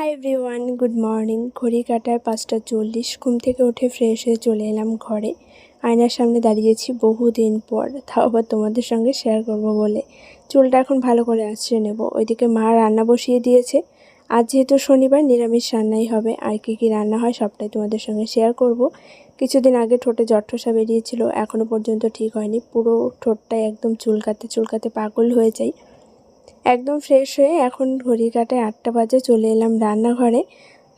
Hi everyone good morning ঘড়ি কাটায় পাঁচটা চল্লিশ, ঘুম থেকে উঠে ফ্রেশ হয়ে চলে এলাম ঘরে। আয়নার সামনে দাঁড়িয়েছি বহুদিন পর, তাও আবার তোমাদের সঙ্গে শেয়ার করব বলে। চুলটা এখন ভালো করে আছড়ে নেব। ওইদিকে মা রান্না বসিয়ে দিয়েছে। আজ যেহেতু শনিবার, নিরামিষ রান্নাই হবে। আর কী কী রান্না হয় সবটাই তোমাদের সঙ্গে শেয়ার করব। কিছুদিন আগে ঠোঁটে জট্ঠসা বেরিয়েছিল এখনও পর্যন্ত ঠিক হয়নি। পুরো ঠোঁটটাই একদম চুলকাতে চুলকাতে পাগল হয়ে যায় একদম ফ্রেশ হয়ে এখন ঘড়ি আটটা বাজে চলে এলাম রান্নাঘরে।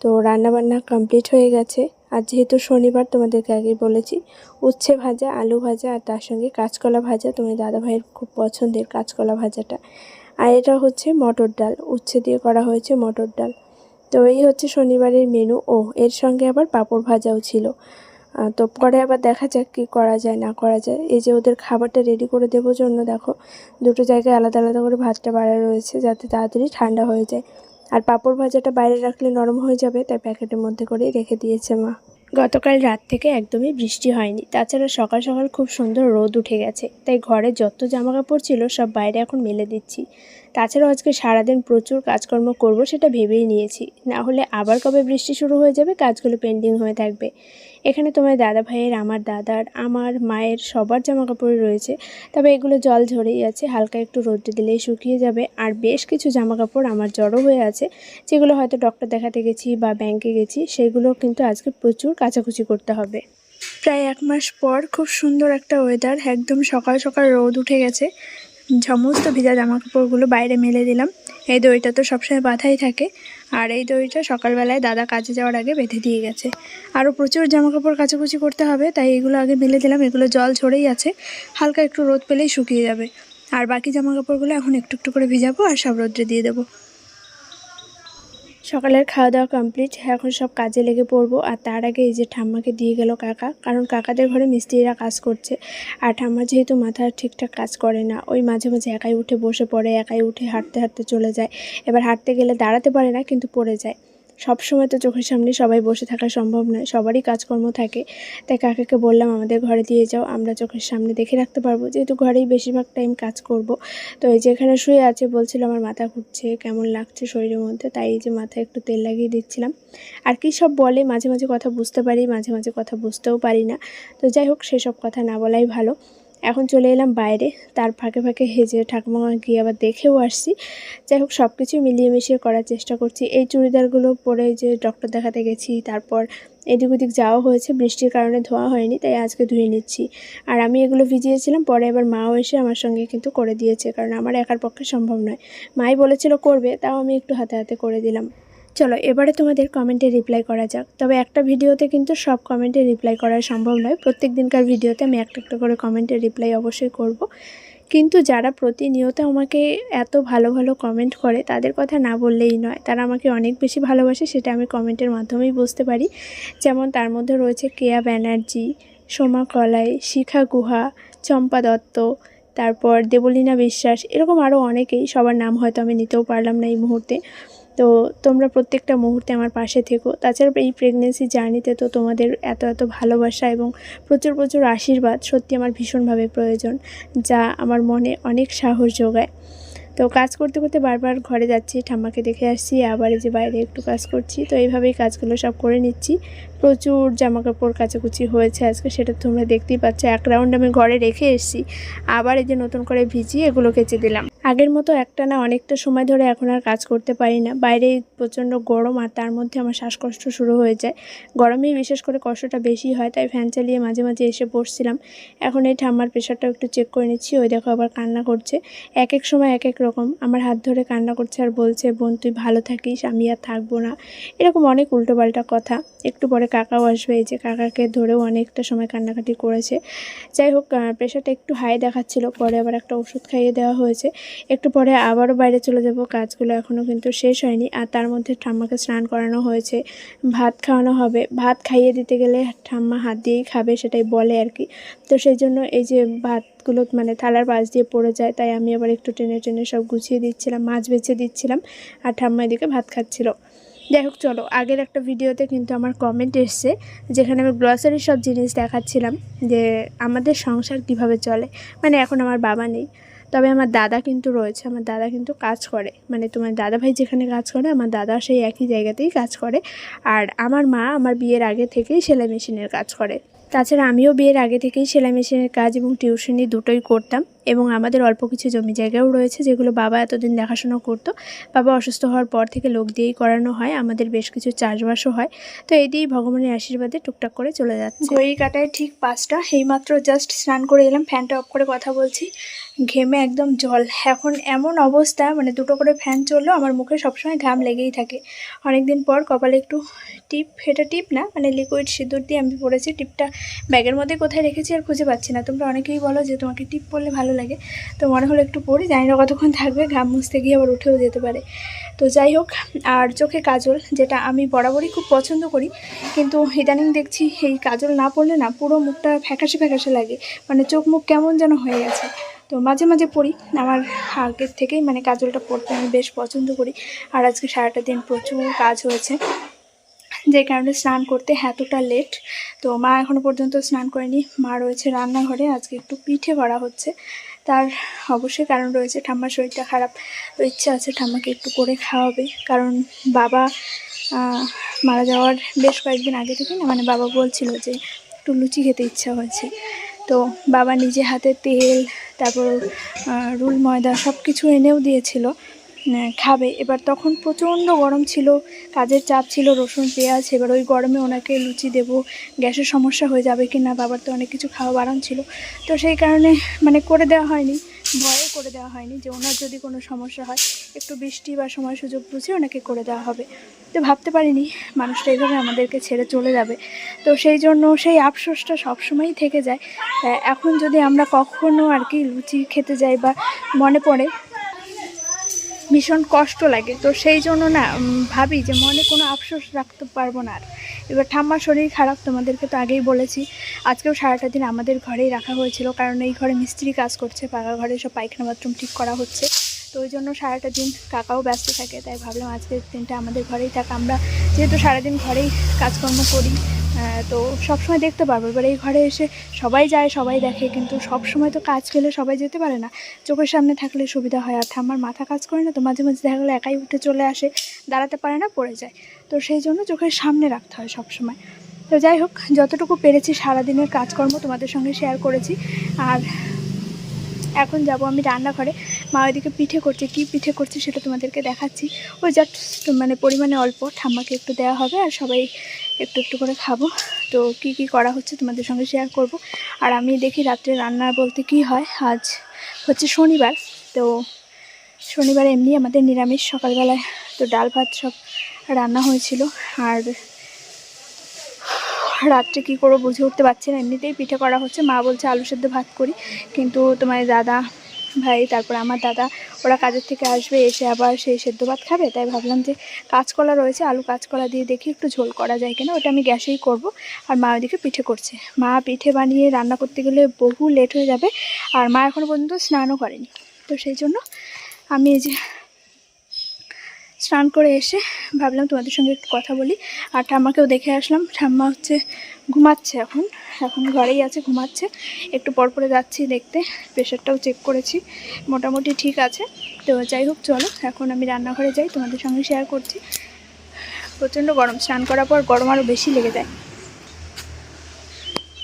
তো রান্নাবান্না কমপ্লিট হয়ে গেছে। আর যেহেতু শনিবার তোমাদেরকে আগে বলেছি, উচ্ছে ভাজা, আলু ভাজা আর তার সঙ্গে কাঁচকলা ভাজা। তোমার দাদাভাইয়ের খুব পছন্দের কাঁচকলা ভাজাটা। আর এটা হচ্ছে মটর ডাল। উচ্ছে দিয়ে করা হয়েছে মটর ডাল। তো এই হচ্ছে শনিবারের মেনু ও এর সঙ্গে আবার পাঁপড় ভাজাও ছিল। তো পরে আবার দেখা যাক কী করা যায়, না করা যায়। এই যে ওদের খাবারটা রেডি করে দেবো জন্য, দেখো, দুটো জায়গায় আলাদা আলাদা করে ভাতটা বাড়া রয়েছে যাতে তাড়াতাড়ি ঠান্ডা হয়ে যায়। আর পাঁপড় ভাজাটা বাইরে রাখলে নরম হয়ে যাবে, তাই প্যাকেটের মধ্যে করেই রেখে দিয়েছে মা। গতকাল রাত থেকে একদমই বৃষ্টি হয়নি, তাছাড়া সকাল সকাল খুব সুন্দর রোদ উঠে গেছে, তাই ঘরে যত জামা কাপড় ছিল সব বাইরে এখন মেলে দিচ্ছি। তাছাড়াও আজকে সারাদিন প্রচুর কাজকর্ম করব সেটা ভেবেই নিয়েছি, না হলে আবার কবে বৃষ্টি শুরু হয়ে যাবে কাজগুলো পেন্ডিং হয়ে থাকবে। এখানে তোমার দাদা ভাইয়ের আমার দাদার, আমার মায়ের সবার জামা কাপড় রয়েছে। তবে এগুলো জল ঝরেই আছে, হালকা একটু রোদ্রে দিলেই শুকিয়ে যাবে। আর বেশ কিছু জামা কাপড় আমার জড়ো হয়ে আছে, যেগুলো হয়তো ডক্টর দেখাতে গেছি বা ব্যাংকে গেছি সেগুলো কিন্তু আজকে প্রচুর কাচাকুচি করতে হবে। প্রায় এক মাস পর খুব সুন্দর একটা ওয়েদার একদম সকাল সকাল রোদ উঠে গেছে। সমস্ত ভিজা জামা কাপড়গুলো বাইরে মেলে দিলাম। এই দড়িটা তো সবসময় বাঁধাই থাকে। আর এই দড়িটা সকালবেলায় দাদা কাজে যাওয়ার আগে বেঁধে দিয়ে গেছে। আরও প্রচুর জামা কাপড় কাচাকুচি করতে হবে, তাই এগুলো আগে মেলে দিলাম। এগুলো জল ঝরেই আছে। হালকা একটু রোদ পেলেই শুকিয়ে যাবে। আর বাকি জামা কাপড়গুলো এখন একটু একটু করে ভিজাবো আর সব রোদ্রে দিয়ে দেবো। সকালের খাওয়া দাওয়া কমপ্লিট এখন সব কাজে লেগে পড়ব। আর তার আগে এই যে ঠাম্মাকে দিয়ে গেল কাকা, কারণ কাকাদের ঘরে মিস্ত্রিরা কাজ করছে। আর ঠাম্মা যেহেতু মাথা ঠিকঠাক কাজ করে না, ওই মাঝে মাঝে একাই উঠে বসে পড়ে, একাই উঠে হাঁটতে হাঁটতে চলে যায়। এবার হাঁটতে গেলে দাঁড়াতে পারে না, কিন্তু পড়ে যায়। সব সময় তো চোখের সামনে সবাই বসে থাকা সম্ভব নয়, সবারই কাজকর্ম থাকে। তাই কাকাকে বললাম, আমাদের ঘরে দিয়ে যাও, আমরা চোখের সামনে দেখে রাখতে পারব। যেহেতু ঘরেই বেশিরভাগ টাইম কাজ করব, তো এই যেখানে শুয়ে আছে, বলছিল আমার মাথা ঘুরছে, কেমন লাগছে শরীরের মধ্যে? তাই এই যে মাথায় একটু তেল লাগিয়ে দিচ্ছিলাম। আর কি সব বলে, মাঝে মাঝে কথা বুঝতে পারি, মাঝে মাঝে কথা বুঝতেও পারি না। তো যাই হোক, সেসব কথা না বলাই ভালো। এখন চলে এলাম বাইরে। তার ফাঁকে ফাঁকে হেজে ঠাকুমা গিয়ে আবার দেখেও আসছি। যাই হোক সব কিছু মিলিয়ে মিশিয়ে করার চেষ্টা করছি। এই চুড়িদারগুলো পরে যে ডক্টর দেখাতে গেছি, তারপর এদিক ওদিক যাওয়া হয়েছে। বৃষ্টির কারণে ধোয়া হয়নি, তাই আজকে ধুয়ে নিচ্ছি। আর আমি এগুলো ভিজিয়েছিলাম, পরে এবার মাও এসে আমার সঙ্গে কিন্তু করে দিয়েছে, কারণ আমার একার পক্ষে সম্ভব নয়। মাই বলেছিল করবে, তাও আমি একটু হাতে হাতে করে দিলাম। চলো, এবারে তোমাদের কমেন্টে রিপ্লাই করা যাক। তবে একটা ভিডিওতে কিন্তু সব কমেন্টে রিপ্লাই করা সম্ভব নয়। প্রত্যেক দিনকার ভিডিওতে আমি একটা একটা করে কমেন্টে রিপ্লাই অবশ্যই করব। কিন্তু যারা প্রতিনিয়ত আমাকে এত ভালো ভালো কমেন্ট করে, তাদের কথা না বললেই নয়। তারা আমাকে অনেক বেশি ভালোবাসে, সেটা আমি কমেন্টের মাধ্যমেই বুঝতে পারি। যেমন তার মধ্যে রয়েছে কেয়া ব্যানার্জি, সোমা কলাই, শিখা গুহা, চম্পা দত্ত, তারপর দেবলীনা বিশ্বাস, এরকম আরও অনেকেই, সবার নাম হয়তো আমি নিতেও পারলাম না এই মুহূর্তে। তো তোমরা প্রত্যেকটা মুহূর্তে আমার পাশে থেকো। তাছাড়া এই প্রেগনেন্সি জার্নিতে তো তোমাদের এত এত ভালোবাসা এবং প্রচুর প্রচুর আশীর্বাদ সত্যি আমার ভীষণভাবে প্রয়োজন, যা আমার মনে অনেক সাহস যোগায়। তো কাজ করতে করতে বারবার ঘরে যাচ্ছি, ঠাম্মাকে দেখে আসছি, আবার এই যে বাইরে একটু কাজ করছি। তো এইভাবেই কাজগুলো সব করে নিচ্ছি। প্রচুর জামা কাপড় কাচাকুচি হয়েছে আজকে, সেটা তোমরা দেখতেই পাচ্ছ। এক রাউন্ড আমি ঘরে রেখে এসেছি। আবার এই যে নতুন করে ভিজিয়ে এগুলো কেচে দিলাম। আগের মতো একটা না অনেকটা সময় ধরে এখন আর কাজ করতে পারি না। বাইরে প্রচণ্ড গরম আর তার মধ্যে আমার শ্বাসকষ্ট শুরু হয়ে যায়। গরমেই বিশেষ করে কষ্টটা বেশি হয়, তাই ফ্যান চালিয়ে মাঝে মাঝে এসে বসছিলাম। এখন এই ঠাম্মার প্রেশারটা একটু চেক করে নিচ্ছি, ওই দেখো আবার কান্না করছে। এক এক সময় এক এক রকম, আমার হাত ধরে কান্না করছে আর বলছে, বোন, তুই ভালো থাকিস, আমি আর থাকব না। এরকম অনেক উল্টোপাল্টা কথা। একটু পরে কাকাও আসবে, এই যে কাকাকে ধরেও অনেকটা সময় কান্নাকাটি করেছে। যাই হোক প্রেশারটা একটু হাই দেখাচ্ছিল, পরে আবার একটা ওষুধ খাইয়ে দেওয়া হয়েছে। একটু পরে আবারও বাইরে চলে যাব। কাজগুলো এখনও কিন্তু শেষ হয়নি। আর তার মধ্যে ঠাম্মাকে স্নান করানো হয়েছে। ভাত খাওয়ানো হবে। ভাত খাইয়ে দিতে গেলে ঠাম্মা হাত দিয়েই খাবে সেটাই বলে আর কি। তো সেই জন্য এই যে ভাতগুলো মানে থালার পাশ দিয়ে পড়ে যায়, তাই আমি আবার একটু টেনে টেনে সব গুছিয়ে দিচ্ছিলাম, মাছ বেছে দিচ্ছিলাম আর ঠাম্মা এদিকে ভাত খাচ্ছিল। যাই হোক, চলো, আগের একটা ভিডিওতে কিন্তু আমার কমেন্ট এসছে, যেখানে আমি গ্রসারির সব জিনিস দেখাচ্ছিলাম যে আমাদের সংসার কীভাবে চলে। মানে এখন আমার বাবা নেই। তবে আমার দাদা কিন্তু রয়েছে, আমার দাদা কিন্তু কাজ করে। মানে তোমার দাদা ভাই যেখানে কাজ করে, আমার দাদা সেই একই জায়গাতেই কাজ করে। আর আমার মা আমার বিয়ের আগে থেকেই সেলাই মেশিনের কাজ করে। তাছাড়া আমিও বিয়ের আগে থেকেই সেলাই মেশিনের কাজ এবং টিউশনি দুটোই করতাম এবং আমাদের অল্প কিছু জমি জায়গাও রয়েছে যেগুলো বাবা এতদিন দেখাশোনা করতো। বাবা অসুস্থ হওয়ার পর থেকে লোক দিয়েই করানো হয়, আমাদের বেশ কিছু চাষবাসও হয়। তো এই দিয়েই ভগবানের আশীর্বাদে টুকটাক করে চলে যাচ্ছে। ঘড়ি কাটায় ঠিক পাঁচটা এইমাত্র জাস্ট স্নান করে এলাম, ফ্যানটা অফ করে কথা বলছি। ঘেমে একদম জল। এখন এমন অবস্থা মানে দুটো করে ফ্যান চললেও আমার মুখে সবসময় ঘাম লেগেই থাকে। অনেকদিন পর কপালে একটু টিপ, এটা টিপ না মানে লিকুইড সিঁদুর দিয়ে আমি পরেছি, টিপটা ব্যাগের মধ্যে কোথায় রেখেছি আর খুঁজে পাচ্ছি না। তোমরা অনেকেই বলো যে তোমাকে টিপ পরলে ভালো লাগে, তো মনে হলো একটু পরি জানি না কতক্ষণ থাকবে, ঘাম মুছতে গিয়ে আবার উঠেও যেতে পারে। তো যাই হোক, আর চোখে কাজল, যেটা আমি বরাবরই খুব পছন্দ করি, কিন্তু ইদানিং দেখছি এই কাজল না পড়লে না পুরো মুখটা ফ্যাকাশে ফ্যাকাশে লাগে মানে চোখ মুখ কেমন যেন হয়ে গেছে। তো মাঝে মাঝে পড়ি, আমার আগের থেকেই মানে কাজলটা পড়তে আমি বেশ পছন্দ করি, আর আজকে সারাটা দিন প্রচুর কাজ হয়েছে। যে কারণে স্নান করতে এতটা লেট তো মা এখনও পর্যন্ত স্নান করেনি। মা রয়েছে রান্নাঘরে, আজকে একটু পিঠে করা হচ্ছে। তার অবশ্যই কারণ রয়েছে, ঠাম্মার শরীরটা খারাপ। তো ইচ্ছা আছে ঠাম্মাকে একটু করে খাওয়াবে। কারণ বাবা মারা যাওয়ার বেশ কয়েকদিন আগে থেকে না মানে বাবা বলছিল যে একটু লুচি খেতে ইচ্ছা হয়েছে। তো বাবা নিজে হাতে তেল, তারপর রুল ময়দা সব কিছু এনেও দিয়েছিল। খাবে। এবার তখন প্রচণ্ড গরম ছিল, কাজের চাপ ছিল, রসুন, পেঁয়াজ। এবার ওই গরমে ওনাকে লুচি দেব। গ্যাসের সমস্যা হয়ে যাবে কি না, বাবার তো অনেক কিছু খাওয়া বারণ ছিল। তো সেই কারণে মানে করে দেওয়া হয়নি, ভয়ে করে দেওয়া হয়নি যে ওনার যদি কোনো সমস্যা হয়, একটু বৃষ্টি বা সময় সুযোগ বুঝে ওনাকে করে দেওয়া হবে। তো ভাবতে পারিনি, মানুষটা এইভাবে আমাদেরকে ছেড়ে চলে যাবে। তো সেই জন্য সেই আফসোসটা সবসময়ই থেকে যায়। এখন যদি আমরা কখনো আর কি লুচি খেতে যাই বা মনে পড়ে ভীষণ কষ্ট লাগে। তো সেই জন্য না ভাবি যে মনে কোনো আফসোস রাখতে পারব না আর। এবার ঠাম্মার শরীর খারাপ, তোমাদেরকে তো আগেই বলেছি। আজকেও সারাটা দিন আমাদের ঘরেই রাখা হয়েছিল, কারণ এই ঘরে মিস্ত্রি কাজ করছে, পাকা ঘরে সব পায়খানা বাথরুম ঠিক করা হচ্ছে। তো ওই জন্য সারাটা দিন কাকাও ব্যস্ত থাকে, তাই ভাবলাম আজকের দিনটা আমাদের ঘরেই থাক। আমরা যেহেতু সারাদিন ঘরেই কাজকর্ম করি আহ, তো সবসময় দেখতে পারব। এবার এই ঘরে এসে সবাই যায় সবাই দেখে কিন্তু সব সময় তো কাজ পেলে সবাই যেতে পারে না। চোখের সামনে থাকলে সুবিধা হয় আর ঠাম্মার মাথা কাজ করে না তো মাঝে মাঝে দেখা গেলে একাই উঠে চলে আসে দাঁড়াতে পারে না পড়ে যায়। তো সেই জন্য চোখের সামনে রাখতে হয় সব সময় তো যাই হোক যতটুকু পেরেছি সারাদিনের কাজকর্ম তোমাদের সঙ্গে শেয়ার করেছি। আর এখন যাব আমি রান্নাঘরে। মা ওইদিকে পিঠে করছে, কি পিঠে করছে সেটা তোমাদেরকে দেখাচ্ছি। ওই জাস্ট মানে পরিমাণে অল্প, ঠাম্মাকে একটু দেওয়া হবে আর সবাই একটু একটু করে খাব। তো কি কি করা হচ্ছে তোমাদের সঙ্গে শেয়ার করব। আর আমি দেখি রাত্রে রান্না বলতে কি হয়। আজ হচ্ছে শনিবার, তো শনিবার এমনি আমাদের নিরামিষ সকালবেলায়। তো ডাল ভাত সব রান্না হয়েছিল। আর রাত্রে কী করব বুঝে উঠতে পারছি না। এমনিতেই পিঠে করা হচ্ছে, মা বলছে আলু সেদ্ধ ভাত করি। কিন্তু তোমার দাদা ভাই, তারপর আমার দাদা, ওরা কাজের থেকে আসবে, এসে আবার সেই সেদ্ধ ভাত খাবে। তাই ভাবলাম যে কাঁচকলা রয়েছে, আলু কাঁচকলা দিয়ে দেখি একটু ঝোল করা যায় কিনা। ওটা আমি গ্যাসেই করব। আর মা ওইদিকে পিঠে করছে। মা পিঠে বানিয়ে রান্না করতে গেলে বহু লেট হয়ে যাবে। আর মা এখনও পর্যন্ত স্নানও করেনি। তো সেই জন্য আমি এই যে স্নান করে এসে ভাবলাম তোমাদের সঙ্গে একটু কথা বলি। আর ঠাম্মাকেও দেখে আসলাম। ঠাম্মা হচ্ছে ঘুমাচ্ছে এখন। এখন ঘরেই আছে, ঘুমাচ্ছে। একটু পর পরে যাচ্ছি দেখতে। প্রেশারটাও চেক করেছি। মোটামুটি ঠিক আছে। তো যাই হোক, চলো। এখন আমি রান্নাঘরে যাই, তোমাদের সঙ্গে শেয়ার করছি। প্রচণ্ড গরম। স্নান করার পর গরম আরও বেশি লেগে যায়।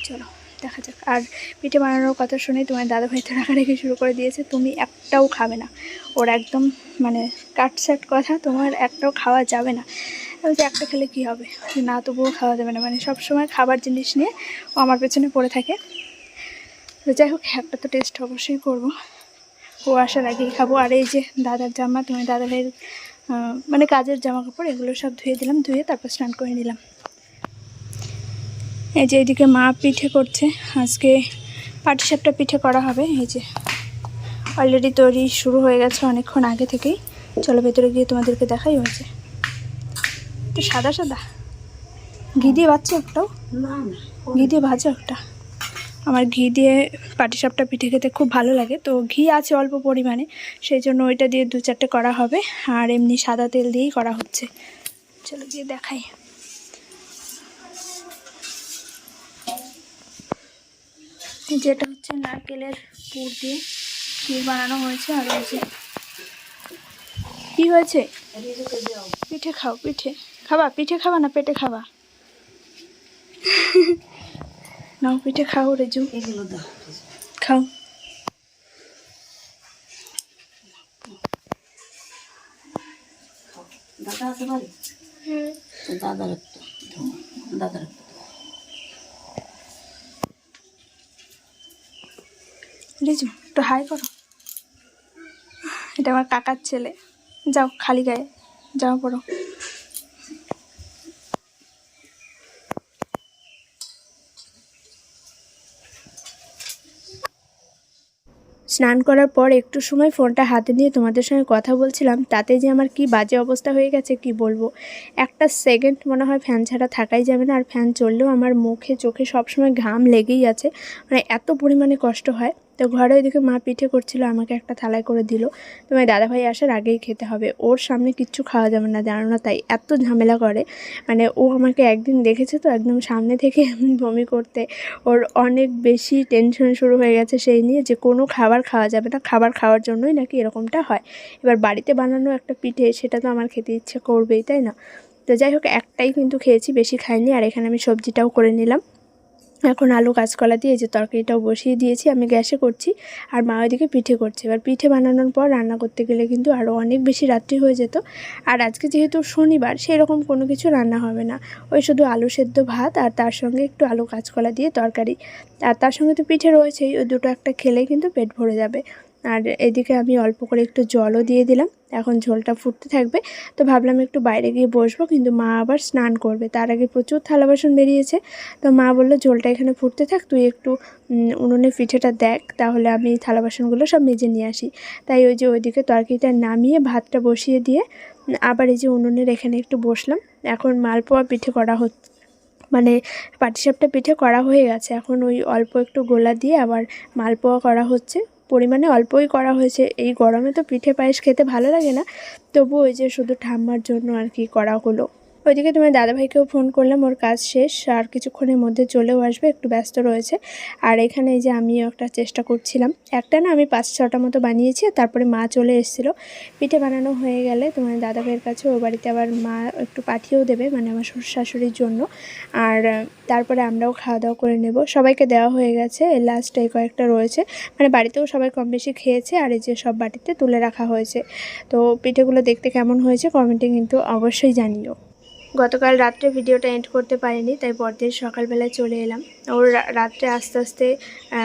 চলো। দেখা যাক। আর পিঠে বানানোর কথা শুনে তোমার দাদা ভাই তো রাখারাখি শুরু করে দিয়েছে, তুমি একটাও খাবে না। ওর একদম মানে কাটসাট কথা, তোমার একটাও খাওয়া যাবে না। যে একটা খেলে কী হবে? না, তবুও খাওয়া যাবে না। মানে সব সময় খাবার জিনিস নিয়ে ও আমার পেছনে পড়ে থাকে। তো যাই হোক, একটা তো টেস্ট অবশ্যই করব। ও আসার আগেই খাব। আর এই যে দাদার জামা, তোমার দাদা ভাইয়ের মানে কাজের জামা কাপড় এগুলো সব ধুয়ে দিলাম, ধুয়ে তারপর স্নান করে নিলাম। এই যে এদিকে মা পিঠে করছে। আজকে পাটিসাপটা পিঠে করা হবে। এই যে অলরেডি তৈরি শুরু হয়ে গেছে অনেকক্ষণ আগে থেকেই। চলো ভেতরে গিয়ে তোমাদেরকে দেখাই হয়েছে তো সাদা সাদা। ঘি দিয়ে বাচ্চা একটাও? ঘি দিয়ে ভাজা একটা। আমার ঘি দিয়ে পাটিসাপটা পিঠে খেতে খুব ভালো লাগে। তো ঘি আছে অল্প পরিমাণে, সেই জন্য ওইটা দিয়ে দু চারটে করা হবে। আর এমনি সাদা তেল দিয়েই করা হচ্ছে। চলো গিয়ে দেখাই। যেটা হচ্ছে নারকেলের পুর দিয়ে ক্ষীর বানানো হয়েছে আর হয়েছে কি হয়েছে? পিঠে খাও পিঠে খাবা? পিঠে খাবা না পেটে খাবা? নাও পিঠে খাও রেজু এগুলো দাও। খাও। দাদা আছে বাড়ি? দাদার একটু দাদার একটু। রেজু একটু হাই করো। এটা আমার কাকার ছেলে। যাও, খালি গায়ে। যাও পড়ো। স্নান করার পর একটু সময় ফোনটা হাতে নিয়ে তোমাদের সঙ্গে কথা বলছিলাম। তাতে যে আমার কি বাজে অবস্থা হয়ে গেছে, কি বলব? একটা সেকেন্ড মনে হয় ফ্যান ছাড়া থাকাই যাবে না। আর ফ্যান চললেও আমার মুখে, চোখে সবসময় ঘাম লেগেই আছে। মানে এত পরিমাণে কষ্ট হয়। তো ঘরে ওইদিকে মা পিঠে করছিল, আমাকে একটা থালায় করে দিল। তোমার দাদাভাই আসার আগেই খেতে হবে। ওর সামনে কিচ্ছু খাওয়া যাবে না, জানো না, তাই এত ঝামেলা করে। মানে ও আমাকে একদিন দেখেছে তো, একদম সামনে থেকে বমি করতে। ওর অনেক বেশি টেনশন শুরু হয়ে গেছে সেই নিয়ে যে কোনো খাবার খাওয়া যাবে না, খাবার খাওয়ার জন্যই নাকি এরকমটা হয়। এবার বাড়িতে বানানো একটা পিঠে, সেটা তো আমার খেতে ইচ্ছে করবেই, তাই না? তো যাই হোক, একটাই কিন্তু খেয়েছি, বেশি খাইনি। আর এখানে আমি সবজিটাও করে নিলাম। এখন আলু কাঁচকলা দিয়ে এই যে তরকারিটাও বসিয়ে দিয়েছি, আমি গ্যাসে করছি। আর মা ওইদিকে পিঠে করছে। এবার পিঠে বানানোর পর রান্না করতে গেলে কিন্তু আরও অনেক বেশি রাত্রি হয়ে যেত। আর আজকে যেহেতু শনিবার, সেরকম কোনো কিছু রান্না হবে না। ওই শুধু আলু সেদ্ধ ভাত আর তার সঙ্গে একটু আলু কাঁচকলা দিয়ে তরকারি। আর তার সঙ্গে তো পিঠে রয়েছেই, ওই দুটো একটা খেলে কিন্তু পেট ভরে যাবে। আর এদিকে আমি অল্প করে একটু জলও দিয়ে দিলাম। এখন ঝোলটা ফুটতে থাকবে। তো ভাবলাম একটু বাইরে গিয়ে বসবো, কিন্তু মা আবার স্নান করবে। তার আগে প্রচুর থালা বাসন বেরিয়েছে। তো মা বলল, ঝোলটা এখানে ফুটতে থাক, তুই একটু উনুনে পিঠেটা দেখ, তাহলে আমি থালা বাসনগুলো সব মেজে নিয়ে আসি। তাই ওই যে ওইদিকে তরকারিটা নামিয়ে ভাতটা বসিয়ে দিয়ে আবার এই যে উনুনের এখানে একটু বসলাম। এখন মালপোয়া পিঠে করা হচ্ছে মানে পাটিসাপটা পিঠে করা হয়ে গেছে। এখন ওই অল্প একটু গোলা দিয়ে আবার মালপোয়া করা হচ্ছে। পরিমাণে অল্পই করা হয়েছে। এই গরমে তো পিঠে পায়েস খেতে ভালো লাগে না। তবু ওই যে শুধু ঠাম্মার জন্য আর কি করা হলো। ওইদিকে তোমার দাদাভাইকেও ফোন করলাম, ওর কাজ শেষ, আর কিছুক্ষণের মধ্যে চলেও আসবে, একটু ব্যস্ত রয়েছে। আর এখানে যে আমিও একটা চেষ্টা করছিলাম। একটা না আমি পাঁচ ছটা মতো বানিয়েছি তারপরে মা চলে এসেছিল। পিঠে বানানো হয়ে গেলে তোমার দাদাভাইয়ের কাছে ও বাড়িতে আবার মা একটু পাঠিয়েও দেবে মানে আমার শ্বশুর শাশুড়ির জন্য। আর তারপরে আমরাও খাওয়া দাওয়া করে নেব। সবাইকে দেওয়া হয়ে গেছে লাস্ট এই কয়েকটা রয়েছে। মানে বাড়িতেও সবাই কম বেশি খেয়েছে, আর এই যে সব বাটিতে তুলে রাখা হয়েছে। তো পিঠেগুলো দেখতে কেমন হয়েছে, কমেন্টে কিন্তু অবশ্যই জানিও। গতকাল রাত্রে ভিডিওটা এন্ড করতে পারিনি, তাই পরদিন সকালবেলায় চলে এলাম। ওর রাত্রে আস্তে আস্তে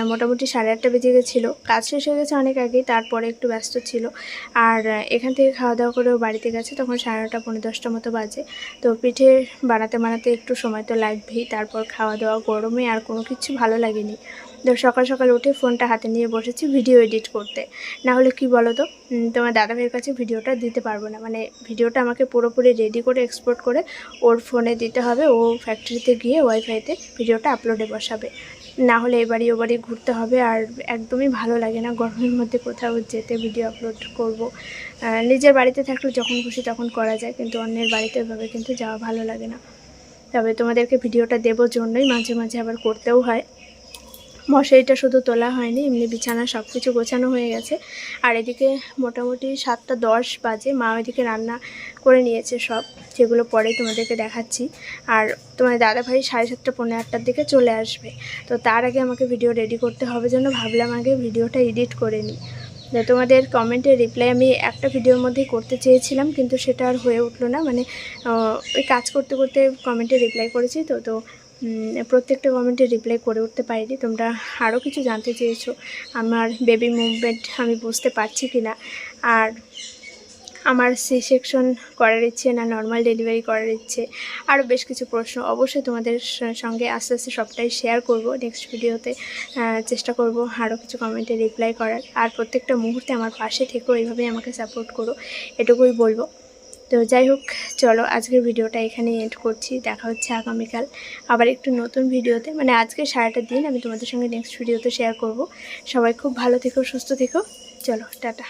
মোটামুটি সাড়ে আটটা বেজে গেছিল। কাজ শেষ হয়ে গেছে অনেক আগেই, তারপরে একটু ব্যস্ত ছিল। আর এখান থেকে খাওয়া দাওয়া করে বাড়িতে গেছে, তখন সাড়ে নটা পনেরো দশটা মতো বাজে। তো পিঠে বানাতে বানাতে একটু সময় তো লাগবেই, তারপর খাওয়া দাওয়া গরমে আর কোনো কিছু ভালো লাগেনি। তো সকাল সকাল উঠে ফোনটা হাতে নিয়ে বসেছি ভিডিও এডিট করতে। না হলে কি বলো তো তোমার দাদাভাইয়ের কাছে ভিডিওটা দিতে পারব না। মানে ভিডিওটা আমাকে পুরোপুরি রেডি করে এক্সপোর্ট করে ওর ফোনে দিতে হবে। ও ফ্যাক্টরিতে গিয়ে ওয়াইফাইতে ভিডিওটা আপলোডে বসাবে। না হলে এবারই ও বাড়ি ঘুরতে হবে আর একদমই ভালো লাগে না গরমের মধ্যে কোথাও যেতে ভিডিও আপলোড করব। নিজের বাড়িতে থাকলে যখন খুশি তখন করা যায়, কিন্তু অন্যের বাড়িতে ওইভাবে কিন্তু যাওয়া ভালো লাগে না। তবে তোমাদেরকে ভিডিওটা দেবো জন্যই মাঝে মাঝে আবার করতেও হয়। মশারিটা শুধু তোলা হয়নি, এমনি বিছানা সব কিছু গোছানো হয়ে গেছে। আর এদিকে মোটামুটি সাতটা দশ বাজে, মা ওইদিকে রান্না করে নিয়েছে সব, যেগুলো পরে তোমাদেরকে দেখাচ্ছি। আর তোমার দাদা ভাই সাড়ে সাতটা পনেরো আটটার দিকে চলে আসবে। তো তার আগে আমাকে ভিডিও রেডি করতে হবে জন্য ভাবলাম আগে ভিডিওটা এডিট করে নিই। তোমাদের কমেন্টের রিপ্লাই আমি একটা ভিডিওর মধ্যেই করতে চেয়েছিলাম, কিন্তু সেটা আর হয়ে উঠল না। মানে ওই কাজ করতে করতে কমেন্টে রিপ্লাই করেছি তো তো প্রত্যেকটা কমেন্টে রিপ্লাই করে উঠতে পারিনি। তোমরা আরও কিছু জানতে চেয়েছো, আমার বেবি মুভমেন্ট আমি বুঝতে পারছি কি না আর আমার সি সেকশন করার ইচ্ছে না নর্মাল ডেলিভারি করার ইচ্ছে আরও বেশ কিছু প্রশ্ন অবশ্যই তোমাদের সঙ্গে আস্তে আস্তে সবটাই শেয়ার করব। নেক্সট ভিডিওতে চেষ্টা করব আরও কিছু কমেন্টে রিপ্লাই করার। আর প্রত্যেকটা মুহূর্তে আমার পাশে থেকেও এইভাবেই আমাকে সাপোর্ট করো, এটুকুই বলব। তো যাই হোক, চলো আজকের ভিডিওটা এখানে এন্ড করছি। দেখা হচ্ছে আগামীকাল আবার একটু নতুন ভিডিওতে। মানে আজকে সারাটা দিন আমি তোমাদের সঙ্গে নেক্সট ভিডিওতে শেয়ার করব। সবাই খুব ভালো থেকো, সুস্থ থেকো। চলো, টাটা।